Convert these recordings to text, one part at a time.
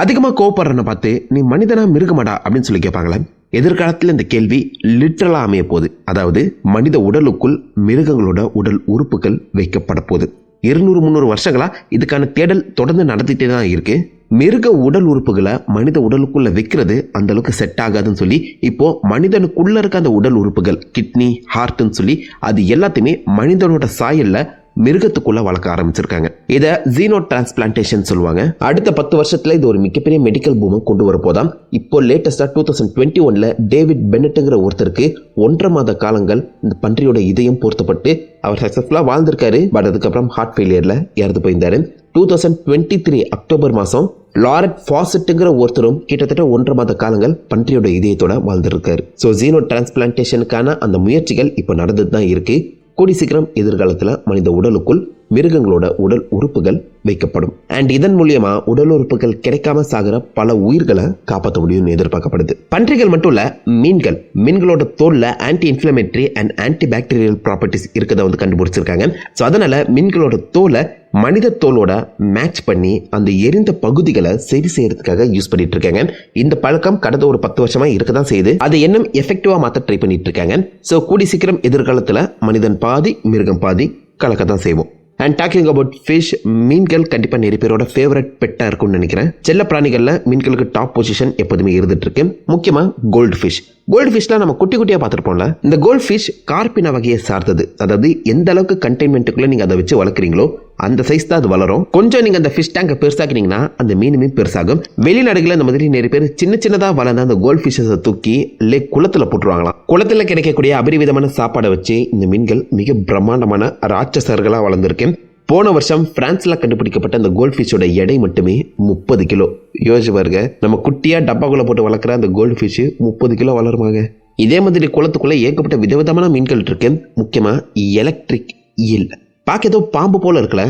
அதிகமாக கோவப்படுறனை பார்த்து நீ மனிதனா மிருகமாடா? அப்படின்னு சொல்லி கேட்பாங்களே. எதிர்காலத்தில் இந்த கேள்வி லிட்டரலாக அமைய போகுது. அதாவது மனித உடலுக்குள் மிருகங்களோட உடல் உறுப்புகள் வைக்கப்பட போகுது. இருநூறு முந்நூறு வருஷங்களா இதுக்கான தேடல் தொடர்ந்து நடத்திட்டே தான் இருக்கு. மிருக உடல் உறுப்புகளை மனித உடலுக்குள்ள வைக்கிறது அந்த அளவுக்கு செட் ஆகாதுன்னு சொல்லி இப்போ மனிதனுக்குள்ள இருக்க அந்த உடல் உறுப்புகள் கிட்னி ஹார்ட்னு சொல்லி அது எல்லாத்தையுமே மனிதனோட சாயல்ல மிருகத்துக்குள்ள வளர்க்க ஆரம்பிச்சிருக்காங்க. இதை ஜீனோ டிரான்ஸ்பிளான்டேஷன் சொல்லுவாங்க. அடுத்த பத்து வருஷத்துல இது ஒரு மிகப்பெரிய மெடிக்கல் பூமை கொண்டு வர போதாம். இப்போ லேட்டஸ்டா டூ தௌசண்ட் டுவெண்ட்டி ஒன்ல டேவிட் பெனட்டுங்கிற ஒருத்தருக்கு ஒன்றரை மாத காலங்கள் இந்த பன்றியோட இதயம் பொருத்தப்பட்டு அவர் சக்சஸ்ஃபுல்லா வாழ்ந்திருக்காரு. பட் அதுக்கப்புறம் ஹார்ட் ஃபெயிலியர்ல இறந்து போயிருந்தாரு. Two thousand twenty three October மாதம் லாரட் ஃபாசட்டுங்கிற ஒருத்தரும் கிட்டத்தட்ட ஒன்றரை மாத காலங்கள் பன்றியோட இதயத்தோட வாழ்ந்துருக்காரு. ஸோ ஜீனோ டிரான்ஸ்பிளான்டேஷனுக்கான அந்த முயற்சிகள் இப்போ நடந்துட்டு தான் இருக்குது கூடி சீக்கிரம் எதிர்காலத்தில் மனித உடலுக்குள் மிருகங்களோட உடல் உறுப்புகள் வைக்கப்படும். அண்ட் இதன் மூலியமா உடல் உறுப்புகள் கிடைக்காம சாகிற பல உயிர்களை காப்பாற்ற முடியும்னு எதிர்பார்க்கப்படுது. பன்றிகள் மட்டும் இல்ல மீன்கள். மீன்களோட தோல்ல anti inflammatory and anti bacterial properties இருக்கதை வந்து கண்டுபிடிச்சிருக்காங்க. ஸோ அதனால மீன்களோட தோலை மனித தோலோட மேட்ச் பண்ணி அந்த எரிந்த பகுதிகளை சரி செய்யறதுக்காக யூஸ் பண்ணிட்டு இருக்காங்க இந்த பழக்கம் கடந்த ஒரு பத்து வருஷமா இருக்க தான் செய்யுது. அதை இன்னும் எஃபெக்டிவா மாத்த ட்ரை பண்ணிட்டு இருக்காங்க ஸோ கூடி சீக்கிரம் எதிர்காலத்தில் மனிதன் பாதி மிருகம் பாதி கலக்க தான் செய்வோம். அண்ட் டாக்கிங் அபவுட் ஃபிஷ் மீன்கள் கண்டிப்பாக நிறைய பேரோட ஃபேவரட் பெட்டாக இருக்கும்னு நினைக்கிறேன். செல்ல பிராணிகளில் மீன்களுக்கு டாப் பொசிஷன் எப்போதுமே இருந்துட்டு இருக்கு. முக்கியமாக கோல்டு ஃபிஷ் கோல்டு ஃபிஷ்லாம் நம்ம குட்டி குட்டியாக பார்த்துருப்போம்ல இந்த கோல்டு ஃபிஷ் கார்பின வகையை சார்ந்தது. அதாவது எந்த அளவுக்கு கண்டெய்ன்மெண்ட்டுக்குள்ளே நீங்கள் அதை வச்சு வளர்க்குறீங்களோ அந்த சைஸ் தான் அது வளரும். கொஞ்சம் நீங்கள் அந்த ஃபிஷ் டேங்கை பெருசாக்கினீங்கன்னா அந்த மீனுமே பெருசாகும். வெளிநாடுகளில் இந்த மாதிரி நிறைய பேர் சின்ன சின்னதாக வளர்ந்த அந்த கோல்ட் ஃபிஷ்ஷை தூக்கி லேக் குளத்தில் போட்டுருவாங்களாம். குளத்தில் கிடைக்கக்கூடிய அபரிவிதமான சாப்பாடை வச்சு இந்த மீன்கள் மிக பிரம்மாண்டமான ராட்சசர்களாக வளர்ந்துருக்கு போன வருஷம் பிரான்ஸில் கண்டுபிடிக்கப்பட்ட அந்த கோல்ட் ஃபிஷோட எடை மட்டுமே முப்பது கிலோ. யோசிச்சு பாருங்க நம்ம குட்டியாக டப்பாக்குள்ளே போட்டு வளர்க்குற அந்த கோல்ட் ஃபிஷ் முப்பது கிலோ வளருமாங்க. இதே மாதிரி குளத்துக்குள்ளே ஏகப்பட்ட விதவிதமான மீன்கள் இருக்கு. முக்கியமாக எலக்ட்ரிக் ஈல் பார்க்க ஏதோ பாம்பு போல் இருக்கல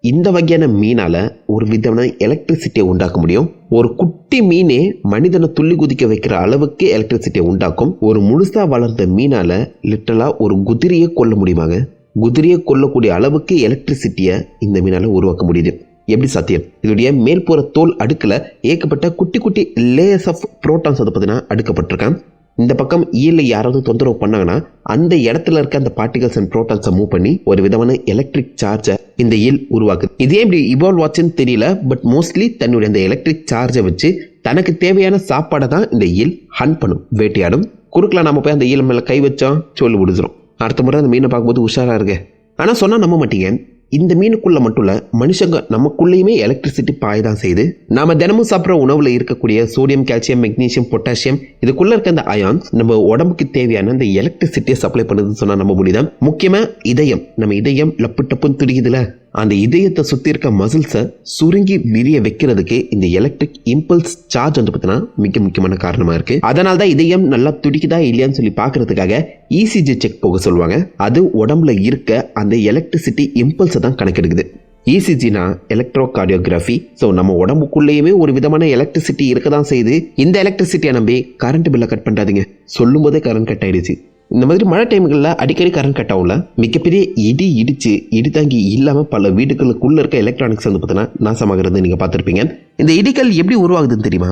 இந்த வகையான மீனால் ஒரு விதமான எலக்ட்ரிசிட்டியை உண்டாக்க முடியும். ஒரு குட்டி மீனே மனிதனை துள்ளி குதிக்க வைக்கிற அளவுக்கு எலக்ட்ரிசிட்டியை உண்டாக்கும். ஒரு முழுசாக வளர்ந்த மீனால் லிட்டலாக ஒரு குதிரையை கொல்ல முடியுமாங்க? குதிரையை கொல்லக்கூடிய அளவுக்கு எலக்ட்ரிசிட்டியை இந்த மீனால உருவாக்க முடியுது. எப்படி சாத்தியம்? இதோடைய மேல்புற தோல் அடுக்கில் ஏகப்பட்ட குட்டி குட்டி லேயர்ஸ் ஆஃப் ப்ரோட்டான்ஸ் அதை பார்த்தீங்கன்னா அடுக்கப்பட்டிருக்கேன் இந்த பக்கம் ஈல யாராவது தொந்தரவு பண்ணாங்கன்னா அந்த இடத்துல இருக்க அந்த பார்ட்டிகல்ஸ் அண்ட் ப்ரோட்டான்ஸை மூவ் பண்ணி ஒரு விதமான எலக்ட்ரிக் சார்ஜை இந்த ஈல் உருவாக்குது. இதே இப்படி இவால்வ் ஆச்சுன்னு தெரியல பட் மோஸ்ட்லி தன்னுடைய அந்த எலக்ட்ரிக் சார்ஜை வச்சு தனக்கு தேவையான சாப்பாடை தான் இந்த ஈல் ஹன் பண்ணும் வேட்டையாடும். குறுக்கில் நம்ம போய் அந்த ஈல் மேலே கை வச்சோம் சொல்லி முடிஞ்சிடும் அடுத்த முறை அந்த மீனை பார்க்கும்போது உஷாராக இருக்கு ஆனால் சொன்னால் நம்ப மாட்டீங்க. இந்த மீனுக்குள்ளே மட்டும் இல்லை மனுஷங்க நமக்குள்ளேயுமே எலக்ட்ரிசிட்டி பாய தான் செய்யுது. நாம் தினமும் சாப்பிட்ற உணவில் இருக்கக்கூடிய சோடியம் கால்சியம் மெக்னீஷியம் பொட்டாசியம் இதுக்குள்ளே இருக்க அந்த அயான்ஸ் நம்ம உடம்புக்கு தேவையான அந்த எலக்ட்ரிசிட்டியை சப்ளை பண்ணுதுன்னு சொன்னால் நம்ப முடியுதா? முக்கியமாக இதயம். நம்ம இதயம் லப்பு டப்புன்னு துடிக்குதுல. அந்த இதயத்தை சுற்றி இருக்க மசில்ஸை சுருங்கி விரிய வைக்கிறதுக்கு இந்த எலக்ட்ரிக் இம்பல்ஸ் சார்ஜ் வந்து பார்த்தீங்கன்னா மிக முக்கியமான காரணமாக இருக்குது அதனால தான் இதயம் நல்லா துடிக்குதா இல்லையான்னு சொல்லி பார்க்கறதுக்காக இசிஜி செக் போக சொல்லுவாங்க. அது உடம்புல இருக்க அந்த எலக்ட்ரிசிட்டி இம்பல்ஸை தான் கணக்கெடுக்குது. இசிஜினா எலக்ட்ரோ கார்டியோகிராஃபி ஸோ நம்ம உடம்புக்குள்ளேயுமே ஒரு விதமான எலக்ட்ரிசிட்டி இருக்க தான் செய்யுது. இந்த எலக்ட்ரிசிட்டியை நம்பி கரண்ட் பில்லை கட் பண்ணுறாதீங்க சொல்லும் போதே கரண்ட் கட் ஆயிடுச்சு. இந்த மாதிரி மழை டைம்களில் அடிக்கடி கரண்ட் கட் ஆகல மிகப்பெரிய இடி இடிச்சு இடி தாங்கி இல்லாமல் பல வீடுகளுக்குள்ள இருக்க எலக்ட்ரானிக்ஸ் வந்து பார்த்தீங்கன்னா நாசமாகிறது நீங்கள் பார்த்துருப்பீங்க. இந்த இடிகள் எப்படி உருவாகுதுன்னு தெரியுமா?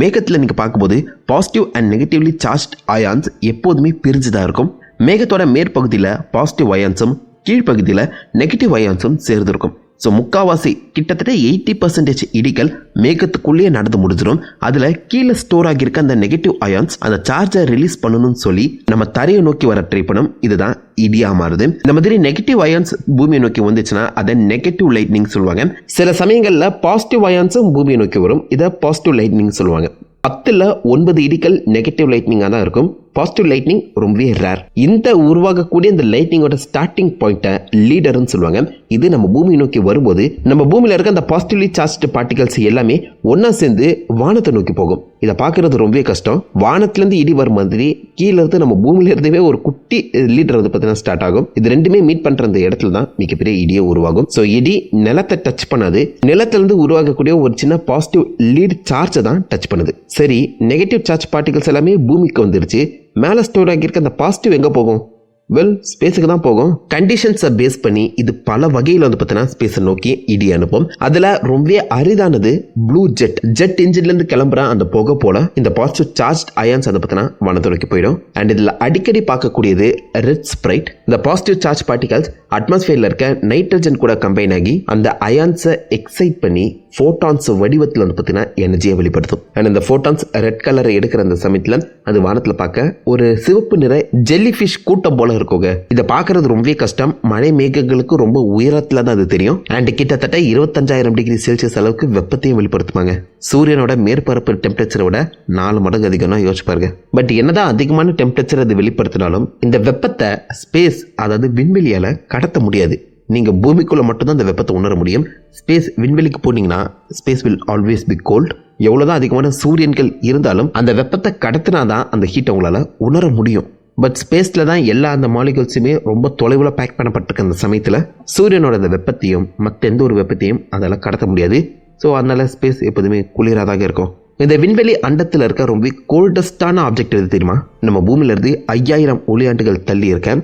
மேகத்தில் நீங்கள் பார்க்கும்போது positive and negatively charge ions எப்போதுமே பிரிஞ்சு தான் இருக்கும். மேகத்தோட மேற்பகுதியில் பாசிட்டிவ் அயான்ஸும் கீழ்ப்பகுதியில் நெகட்டிவ் அயான்ஸும் சேர்ந்துருக்கும். ஸோ முக்காவாசி கிட்டத்தட்ட எயிட்டி பர்சன்டேஜ் இடிகள் மேகத்துக்குள்ளேயே நடந்து முடிஞ்சிடும். அதில் கீழே ஸ்டோர் ஆகியிருக்க அந்த நெகட்டிவ் அயான்ஸ் அந்த சார்ஜை ரிலீஸ் பண்ணணும்னு சொல்லி நம்ம தரையை நோக்கி வர ட்ரை பண்ணும். இதுதான் இடியா மாறுது. இந்த மாதிரி நெகட்டிவ் அயான்ஸ் பூமியை நோக்கி வந்துச்சுன்னா அதை நெகட்டிவ் லைட்னிங் சொல்லுவாங்க. சில சமயங்களில் பாசிட்டிவ் அயான்ஸும் பூமியை நோக்கி வரும். இதை பாசிட்டிவ் லைட்னிங் சொல்லுவாங்க. பத்தில் ஒன்பது இடிக்கல் நெகட்டிவ் லைட்னிங்காக தான் இருக்கும். பாசிட்டிவ் லைட்னிங் ரொம்பவே ரேர் இந்த உருவாகக்கூடிய இந்த லைட்னிங்கோட ஸ்டார்டிங் பாயிண்ட்டை லீடர்னு சொல்லுவாங்க. இது நம்ம பூமி நோக்கி வரும்போது நம்ம பூமியில் இருக்க அந்த பாசிட்டிவ்லி சார்ஜ்டு பார்ட்டிகல்ஸ் எல்லாமே ஒன்றா சேர்ந்து வானத்தை நோக்கி போகும். இதை பார்க்கறது ரொம்பவே கஷ்டம். வானத்துலேருந்து இடி வர மாதிரி கீழே இருந்து நம்ம பூமியிலிருந்தே ஒரு குட்டி லீடர் வந்து பார்த்தீங்கன்னா ஸ்டார்ட் ஆகும். இது ரெண்டுமே மீட் பண்ணுற அந்த இடத்துல தான் மிகப்பெரிய இடியே உருவாகும். ஸோ இடி நிலத்தை டச் பண்ணாது. நிலத்திலிருந்து உருவாகக்கூடிய ஒரு சின்ன பாசிட்டிவ் லீட் சார்ஜை தான் டச் பண்ணுது. சரி நெகட்டிவ் சார்ஜ் பார்ட்டிகல்ஸ் எல்லாமே பூமிக்கு வந்துருச்சு. மேலே ஸ்டோர் ஆகியிருக்க அந்த பாசிட்டிவ் எங்கே போகும்? வெல் ஸ்பேஸுக்கு தான் போகும். கண்டிஷன்ஸை பேஸ் பண்ணி இது பல வகையில் வந்து பார்த்தீங்கன்னா ஸ்பேஸை நோக்கி இடி அனுப்பும். அதில் ரொம்பவே அரிதானது ப்ளூ ஜெட் ஜெட் இன்ஜின்லேருந்து கிளம்புற அந்த புகை போல இந்த பாசிட்டிவ் சார்ஜ் அயான்ஸ் வந்து பார்த்தீங்கன்னா வனத்துறைக்கு போயிடும். அண்ட் இதில் அடிக்கடி பார்க்கக்கூடியது ரெட் ஸ்ப்ரைட் இந்த பாசிட்டிவ் சார்ஜ் பார்ட்டிகல்ஸ் அட்மாஸ்பியரில் இருக்க நைட்ரஜன் கூட கம்பைன் ஆகி அந்த அயான்ஸை எக்ஸைட் பண்ணி ஃபோட்டான்ஸ் வடிவத்தில் வந்து பார்த்தீங்கன்னா எனர்ஜியை வெளிப்படுத்தும். அண்ட் இந்த ஃபோட்டான்ஸ் ரெட் கலரை எடுக்கிற அந்த சமயத்தில் அது வானத்தில் பார்க்க ஒரு சிவப்பு நிற ஜெல்லி ஃபிஷ் கூட்டம் போல இருக்குங்க. இதை பார்க்கறது ரொம்பவே கஷ்டம். மழை மேகங்களுக்கு ரொம்ப உயரத்தில் தான் அது தெரியும். அண்ட் கிட்டத்தட்ட இருபத்தஞ்சாயிரம் டிகிரி செல்சியஸ் அளவுக்கு வெப்பத்தையும் வெளிப்படுத்துவாங்க சூரியனோட மேற்பரப்பு டெம்பரேச்சரை விட நாலு மடங்கு அதிகம்னா யோசிப்பாருங்க பட் என்னதான் அதிகமான டெம்பரேச்சர் அது வெளிப்படுத்தினாலும் இந்த வெப்பத்தை ஸ்பேஸ் அதாவது விண்வெளியால் கடத்த முடியாது. நீங்கள் பூமிக்குள்ளே மட்டும்தான் அந்த வெப்பத்தை உணர முடியும். ஸ்பேஸ் விண்வெளிக்கு போனீங்கன்னா space will always be cold எவ்வளோதான் அதிகமான சூரியன்கள் இருந்தாலும் அந்த வெப்பத்தை கடத்தினா தான் அந்த ஹீட்டை உங்களால் உணர முடியும். பட் ஸ்பேஸில் தான் எல்லா அந்த மாலிகூல்ஸுமே ரொம்ப தொலைவில் பேக் பண்ணப்பட்டிருக்க அந்த சமயத்தில். சூரியனோட அந்த வெப்பத்தையும் மற்ற எந்த ஒரு வெப்பத்தையும் அதால் கடத்த முடியாது. ஸோ அதனால் ஸ்பேஸ் எப்போதுமே குளிராதாக இருக்கும். இந்த விண்வெளி அண்டத்தில் இருக்க ரொம்ப கோல்டஸ்டான ஆப்ஜெக்ட் எது தெரியுமா? நம்ம பூமியிலிருந்து ஐயாயிரம் ஒளியாண்டுகள் தள்ளி இருக்க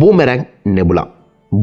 பூமெராங் நெபுலா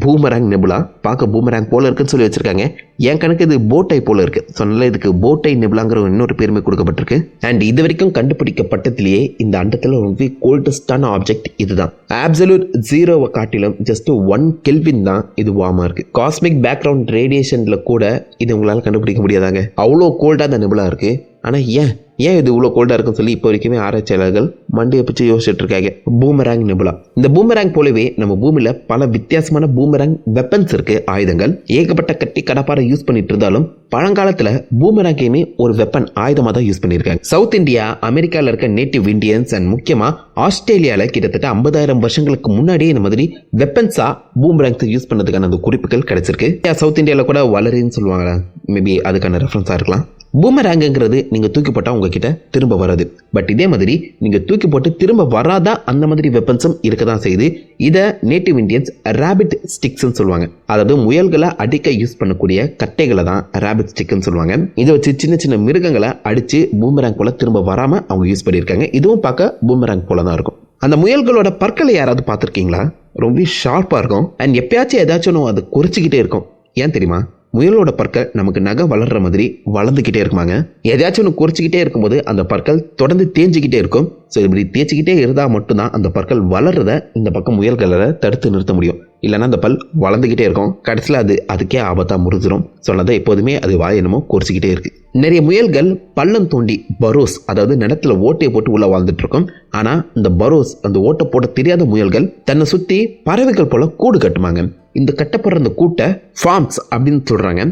பூமராங் நெபுலா பார்க்க பூமராங் போல இருக்குன்னு சொல்லி வச்சுருக்காங்க. என் கணக்கு இது போட்டை போல ஸோ சொன்னால இதுக்கு போட்டை நெபுலாங்கிற இன்னொரு பெருமை கொடுக்கப்பட்டிருக்கு. அண்ட் இது வரைக்கும் கண்டுபிடிக்கப்பட்டதுலேயே இந்த அண்டத்தில் ரொம்ப கோல்டஸ்டான ஆப்ஜெக்ட் இதுதான். ஆப்சல்யூட் ஜீரோவை காட்டிலும் ஜஸ்ட் ஒன் கெல்வின் தான் இது வாமா இருக்குது காஸ்மிக் பேக்ரவுண்ட் ரேடியேஷனில் கூட இது உங்களால் கண்டுபிடிக்க முடியாதாங்க. அவ்வளோ கோல்டாக அந்த நெபுலா இருக்குது ஆனால் ஏன்? ஏன் இது இவ்வளோ கோல்டாக இருக்குன்னு சொல்லி இப்போ வரைக்குமே ஆராய்ச்சியாளர்கள் மண்டையை பிடிச்சி யோசிச்சுட்டு இருக்காங்க. பூமராங் நிபுலா இந்த பூமராங் போலவே நம்ம பூமியில் பல வித்தியாசமான பூமராங் வெப்பன்ஸ் இருக்குது ஆயுதங்கள். ஏகப்பட்ட கட்டி கடப்பாரை யூஸ் பண்ணிட்டு இருந்தாலும் பழங்காலத்தில் பூமராங்கையுமே ஒரு வெப்பன் ஆயுதமாக தான் யூஸ் பண்ணியிருக்காங்க. சவுத் இந்தியா அமெரிக்காவில் இருக்க நேட்டிவ் இண்டியன்ஸ் அண்ட் முக்கியமாக ஆஸ்திரேலியாவில் கிட்டத்தட்ட ஐம்பதாயிரம் வருஷங்களுக்கு முன்னாடியே இந்த மாதிரி வெப்பன்ஸாக பூமராங்ஸ் யூஸ் பண்ணதுக்கான அந்த குறிப்புகள் கிடைச்சிருக்கு. சவுத் இந்தியாவில் கூட வளரின்னு சொல்லுவாங்களா? மேபி அதுக்கான ரெஃபரன்ஸாக இருக்கலாம். பூமராங்குங்கிறது நீங்கள் தூக்கி போட்டால் உங்ககிட்ட திரும்ப வராது. பட் இதே மாதிரி நீங்கள் தூக்கி போட்டு திரும்ப வராதா அந்த மாதிரி வெப்பன்ஸும் இருக்க தான் செய்யுது. இதை நேட்டிவ் இந்தியன்ஸ் ரேபிட் ஸ்டிக்ஸ்ன்னு சொல்லுவாங்க. அதாவது முயல்களை அடிக்க யூஸ் பண்ணக்கூடிய கட்டைகளை தான் ரேபிட் ஸ்டிக்னு சொல்லுவாங்க. இதை வச்சு சின்ன சின்ன மிருகங்களை அடித்து பூமராங் போல திரும்ப வராமல் அவங்க யூஸ் பண்ணியிருக்காங்க. இதுவும் பார்க்க பூமராங் போல தான் இருக்கும். அந்த முயல்களோட பற்களை யாராவது பார்த்துருக்கீங்களா? ரொம்ப ஷார்ப்பாக இருக்கும். அண்ட் எப்பயாச்சும் ஏதாச்சும் அது குறைச்சிக்கிட்டே இருக்கும். ஏன் தெரியுமா? முயலோட பற்கள் நமக்கு நகை வளர்ற மாதிரி வளர்ந்துக்கிட்டே இருக்குமாங்க? எதையாச்சும் ஒன்று குறைச்சிக்கிட்டே இருக்கும்போது அந்த பற்கள் தொடர்ந்து தேஞ்சிக்கிட்டே இருக்கும். ஸோ இப்படி தேய்ச்சிக்கிட்டே இருந்தால் மட்டும்தான் அந்த பற்கள் வளர்றத இந்த பக்கம் முயல்களை தடுத்து நிறுத்த முடியும். இல்லைன்னா அந்த பல் வளர்ந்துக்கிட்டே இருக்கும். கடைசியில் அது அதுக்கே ஆபத்தாக முறிஞ்சிரும். சொன்னதை எப்போதுமே அது வாய் என்னமோ குறிச்சிக்கிட்டே இருக்குது நிறைய முயல்கள் பள்ளம் தோண்டி பரோஸ் அதாவது நிலத்தில் ஓட்டையை போட்டு உள்ளே வாழ்ந்துட்டு இருக்கும். ஆனால் இந்த பரோஸ் அந்த ஓட்டை போட தெரியாத முயல்கள் தன்னை சுற்றி பறவைகள் போல் கூடு கட்டுமாங்க. இந்த கட்டப்படுற அந்த கூட்டை ஃபார்ம்ஸ் அப்படின்னு சொல்கிறாங்க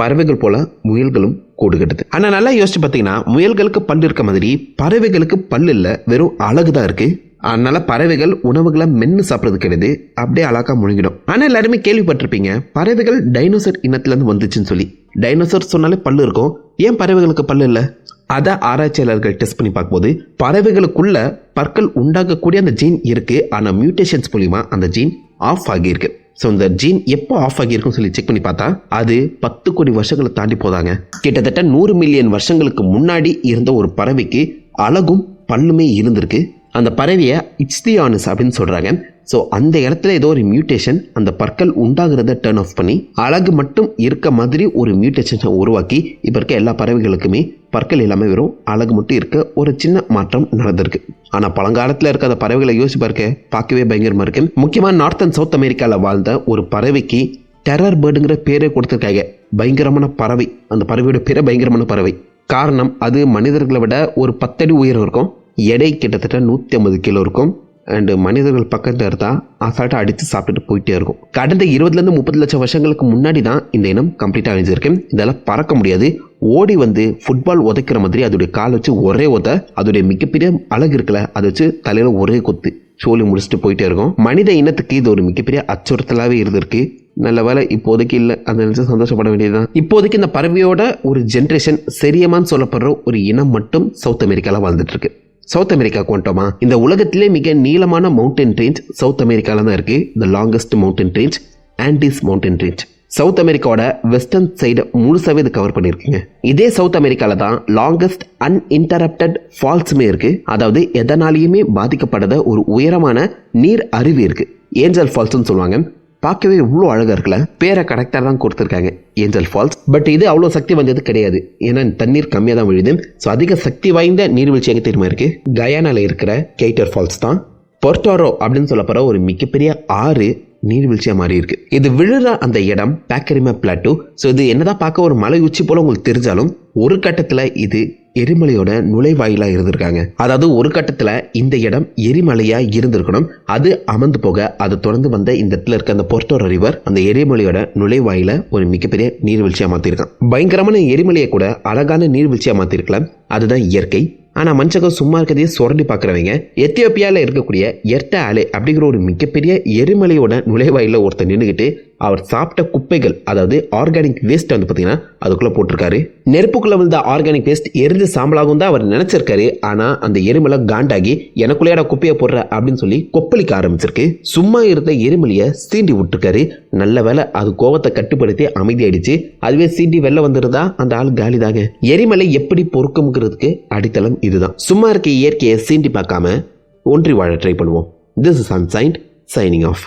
பறவைகள் போல முயல்களும் கூடு கட்டுது. ஆனால் நல்லா யோசிச்சு பார்த்தீங்கன்னா முயல்களுக்கு பல் இருக்க மாதிரி பறவைகளுக்கு பல் இல்லை. வெறும் அழகு தான் இருக்குது அதனால பறவைகள் உணவுகளை மென்று சாப்பிட்றது கிடையாது. அப்படியே அழகா முழுங்கிடும். ஆனால் எல்லாருமே கேள்விப்பட்டிருப்பீங்க பறவைகள் டைனோசர் இனத்துலேருந்து வந்துச்சுன்னு சொல்லி. டைனோசர் சொன்னாலே பல்லு இருக்கும். ஏன் பறவைகளுக்கு பல்லு இல்லை? அதை ஆராய்ச்சியாளர்கள் டெஸ்ட் பண்ணி பார்க்கும்போது பறவைகளுக்குள்ள பற்கள் உண்டாகக்கூடிய அந்த ஜீன் இருக்குது ஆனால் மியூட்டேஷன்ஸ் மூலிமா அந்த ஜீன் ஆஃப் ஆகியிருக்கு. ஸோ இந்த ஜீன் எப்போ ஆஃப் ஆகியிருக்குன்னு சொல்லி செக் பண்ணி பார்த்தா அது பத்து கோடி வருஷங்களை தாண்டி போதாங்க. கிட்டத்தட்ட நூறு மில்லியன் வருஷங்களுக்கு முன்னாடி இருந்த ஒரு பறவைக்கு அழகும் பல்லுமே இருந்திருக்கு. அந்த பறவையை இச்தியானஸ் அப்படின்னு சொல்கிறாங்க ஸோ அந்த இடத்துல ஏதோ ஒரு மியூட்டேஷன் அந்த பற்கள் உண்டாகிறத டேர்ன் ஆஃப் பண்ணி அழகு மட்டும் இருக்க மாதிரி ஒரு மியூட்டேஷனை உருவாக்கி இப்போ இருக்க எல்லா பறவைகளுக்குமே பற்கள் எல்லாமே வெறும் அழகு மட்டும் இருக்க ஒரு சின்ன மாற்றம் நடந்திருக்கு. ஆனால் பழங்காலத்தில் இருக்க அந்த பறவைகளை யோசிச்சு பார்க்க பார்க்கவே பயங்கரமாக இருக்கு. முக்கியமாக நார்த் அண்ட் சவுத் அமெரிக்காவில் வாழ்ந்த ஒரு பறவைக்கு டெரர் பேர்டுங்கிற பேரே கொடுத்துருக்காங்க. பயங்கரமான பறவை. அந்த பறவையோட பேரே பயங்கரமான பறவை. காரணம் அது மனிதர்களை விட ஒரு பத்தடி உயரம் இருக்கும். எடை கிட்டத்தட்ட நூற்றி ஐம்பது கிலோ இருக்கும். அண்டு மனிதர்கள் பக்கத்தில் இருந்தால் அசால்ட்டாக அடித்து சாப்பிட்டுட்டு போயிட்டே இருக்கும். கடந்த இருபதுலேருந்து முப்பது லட்சம் வருஷங்களுக்கு முன்னாடி தான் இந்த இனம் கம்ப்ளீட்டாக அழிஞ்சிருக்கு. இதெல்லாம் பறக்க முடியாது. ஓடி வந்து ஃபுட்பால் உதைக்கிற மாதிரி அதோடைய கால் வச்சு ஒரே உத அதோடைய மிகப்பெரிய அழகு இருக்குல்ல அதை வச்சு தலையில் ஒரே கொத்து. சோழி முடிச்சுட்டு போயிட்டே இருக்கும். மனித இனத்துக்கு இது ஒரு மிகப்பெரிய அச்சுறுத்தலாகவே இருந்திருக்கு. நல்ல வேலை இப்போதைக்கு இல்லை. அதை நினச்சி சந்தோஷப்பட வேண்டியதுதான். இப்போதைக்கு இந்த பறவையோட ஒரு ஜென்ரேஷன் சரியமான்னு சொல்லப்படுற ஒரு இனம் மட்டும் சவுத் அமெரிக்காவில் வாழ்ந்துட்டு இருக்கு. சவுத் அமெரிக்கா கொண்டோமா? இந்த உலகத்திலே மிக நீளமான மவுண்டன் ரேஞ்ச் சவுத் அமெரிக்காவில் தான் இருக்குது the longest mountain range Andes mountain range South அமெரிக்காவோட வெஸ்டர்ன் சைடு முழுசாவே இது கவர் பண்ணியிருக்குங்க. இதே சவுத் அமெரிக்காவில் தான் லாங்கஸ்ட் அன்இன்டரப்டட் ஃபால்ஸுமே இருக்குது அதாவது எதனாலேயுமே பாதிக்கப்படாத ஒரு உயரமான நீர் அருவி இருக்குது ஏஞ்சல் ஃபால்ஸ்னு சொல்லுவாங்க. பார்க்கவே இவ்வளோ அழகாக இருக்கல பேரை கரெக்டாக தான் கொடுத்துருக்காங்க. ஏஞ்சல் ஃபால்ஸ் பட் இது அவ்வளோ சக்தி வாய்ந்தது கிடையாது. ஏன்னா தண்ணீர் கம்மியாக தான் விழுது. ஸோ அதிக சக்தி வாய்ந்த நீர்வீழ்ச்சி எங்கே தெரியுமா இருக்கு? கயானால இருக்கிற கெய்டர் ஃபால்ஸ் தான். பொர்டாரோ அப்படின்னு சொல்லப்படுற ஒரு மிகப்பெரிய ஆறு நீர்வீழ்ச்சியாக மாறி இருக்கு. இது விழுற அந்த இடம் பேக்கரிமா பிளாட்டூ ஸோ இது என்னதான் பார்க்க ஒரு மலை உச்சி போல உங்களுக்கு தெரிஞ்சாலும் ஒரு கட்டத்தில் இது எரிமலையோட நுழைவாயிலா இருந்திருக்காங்க. அதாவது ஒரு கட்டத்துல இந்த இடம் எரிமலையா இருந்திருக்கணும். அது அமர்ந்து போக அது தொடர்ந்து வந்த இந்த இடத்துல இருக்க அந்த பொர்ட்டோரோ ரிவர் அந்த எரிமலையோட நுழைவாயில ஒரு மிகப்பெரிய நீர்வீழ்ச்சியா மாத்திருக்கான். பயங்கரமான எரிமலையை கூட அழகான நீர்வீழ்ச்சியா மாத்திருக்கலாம். அதுதான் இயற்கை. ஆனால் மனுஷகம் சும்மா இருக்கதையே சுரண்டி பார்க்குறவங்க எத்தியோப்பியாவில் இருக்கக்கூடிய எர்ட ஆலே அப்படிங்கிற ஒரு மிகப்பெரிய எரிமலையோட நுழைவாயில ஒருத்தர் நின்றுக்கிட்டு அவர் சாப்பிட்ட குப்பைகள் அதாவது ஆர்கானிக் வேஸ்ட் வந்து பார்த்தீங்கன்னா அதுக்குள்ளே போட்டிருக்காரு. நெருப்புக்குள்ளே விழுந்த ஆர்கானிக் வேஸ்ட் எரிஞ்சு சாம்பலாகும் தான் அவர் நினச்சிருக்காரு. ஆனால் அந்த எரிமலை காண்டாகி எனக்குள்ளேயாட குப்பையை போடுற அப்படின்னு சொல்லி கொப்பளிக்க ஆரம்பிச்சிருக்கு. சும்மா இருந்த எரிமலையை சீண்டி விட்டுருக்காரு. நல்ல வேலை அது கோவத்தை கட்டுப்படுத்தி அமைதியாயிடுச்சு. அதுவே சீண்டி வெளில வந்துருந்தா அந்த ஆள் காலி தாங்க எரிமலை எப்படி பொறுக்குங்கிறதுக்கு அடித்தளம் இதுதான். சும்மா இருக்க இயற்கையை சீண்டி பார்க்காம ஒன்றி வாழ ட்ரை பண்ணுவோம். This is ancient signing off